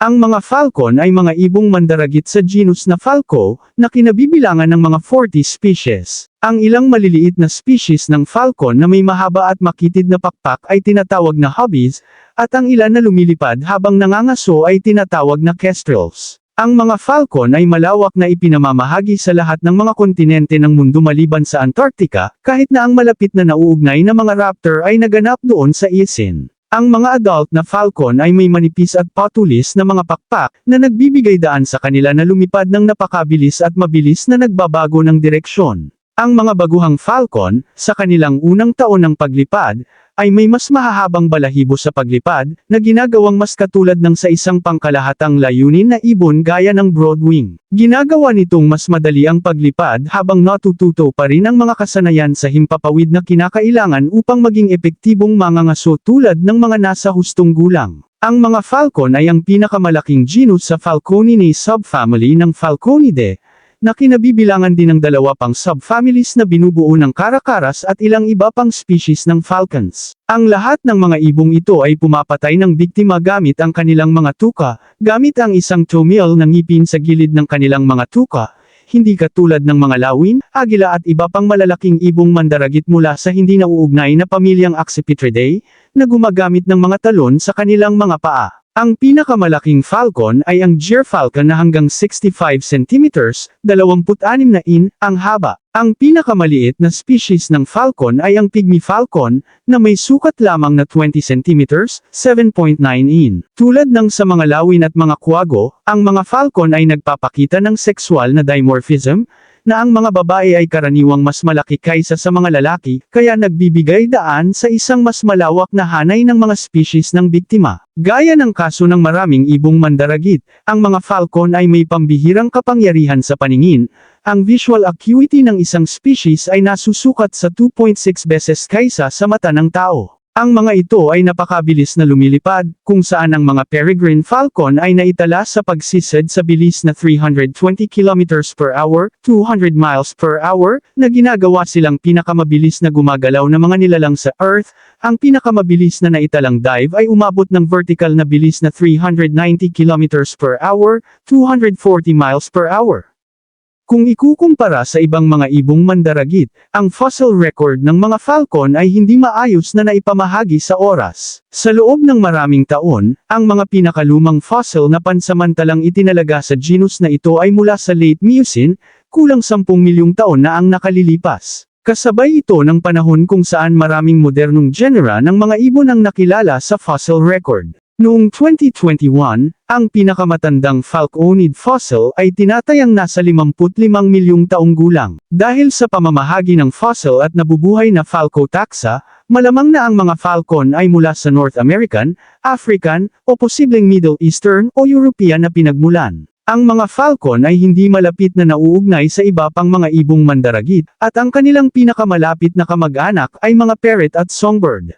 Ang mga falcon ay mga ibong mandaragit sa genus na falco, na kinabibilangan ng mga 40 species. Ang ilang maliliit na species ng falcon na may mahaba at makitid na pakpak ay tinatawag na hobbies, at ang ilan na lumilipad habang nangangaso ay tinatawag na kestrels. Ang mga falcon ay malawak na ipinamamahagi sa lahat ng mga kontinente ng mundo maliban sa Antarctica, kahit na ang malapit na nauugnay na mga raptor ay naganap doon sa Isin. Ang mga adult na falcon ay may manipis at patulis na mga pakpak na nagbibigay daan sa kanila na lumipad ng napakabilis at mabilis na nagbabago ng direksyon. Ang mga baguhang falcon, sa kanilang unang taon ng paglipad, ay may mas mahahabang balahibo sa paglipad, na ginagawang mas katulad ng sa isang pangkalahatang layunin na ibon gaya ng broadwing. Ginagawa nitong mas madali ang paglipad habang natututo pa rin ang mga kasanayan sa himpapawid na kinakailangan upang maging epektibong mangangaso tulad ng mga nasa hustong gulang. Ang mga falcon ay ang pinakamalaking genus sa Falconinae subfamily ng Falconidae, na kinabibilangan din ng dalawa pang subfamilies na binubuo ng karakaras at ilang iba pang species ng falcons. Ang lahat ng mga ibong ito ay pumapatay ng biktima gamit ang kanilang mga tuka, gamit ang isang toenail na ngipin sa gilid ng kanilang mga tuka, hindi katulad ng mga lawin, agila at iba pang malalaking ibong mandaragit mula sa hindi nauugnay na pamilyang Accipitridae, na gumagamit ng mga talon sa kanilang mga paa. Ang pinakamalaking falcon ay ang gyrfalcon na hanggang 65 cm, 26 na in, ang haba. Ang pinakamaliit na species ng falcon ay ang pygmy falcon, na may sukat lamang na 20 cm, 7.9 in. Tulad ng sa mga lawin at mga kwago, ang mga falcon ay nagpapakita ng sexual na dimorphism, na ang mga babae ay karaniwang mas malaki kaysa sa mga lalaki, kaya nagbibigay daan sa isang mas malawak na hanay ng mga species ng biktima. Gaya ng kaso ng maraming ibong mandaragit, ang mga falcon ay may pambihirang kapangyarihan sa paningin, ang visual acuity ng isang species ay nasusukat sa 2.6 beses kaysa sa mata ng tao. Ang mga ito ay napakabilis na lumilipad, kung saan ang mga peregrine falcon ay naitala sa pagsisid sa bilis na 320 km per hour, 200 miles per hour, na ginagawa silang pinakamabilis na gumagalaw na mga nilalang sa Earth, ang pinakamabilis na naitalang dive ay umabot ng vertical na bilis na 390 km per hour, 240 miles per hour. Kung ikukumpara sa ibang mga ibong mandaragit, ang fossil record ng mga falcon ay hindi maayos na naipamahagi sa oras. Sa loob ng maraming taon, ang mga pinakalumang fossil na pansamantalang itinalaga sa genus na ito ay mula sa late Miocene, kulang 10 milyong taon na ang nakalilipas. Kasabay ito ng panahon kung saan maraming modernong genera ng mga ibon ang nakilala sa fossil record. Noong 2021, ang pinakamatandang falconid fossil ay tinatayang nasa 55 milyong taong gulang. Dahil sa pamamahagi ng fossil at nabubuhay na falcotaxa, malamang na ang mga falcon ay mula sa North American, African, o posibleng Middle Eastern o European na pinagmulan. Ang mga falcon ay hindi malapit na nauugnay sa iba pang mga ibong mandaragit, at ang kanilang pinakamalapit na kamag-anak ay mga parrot at songbird.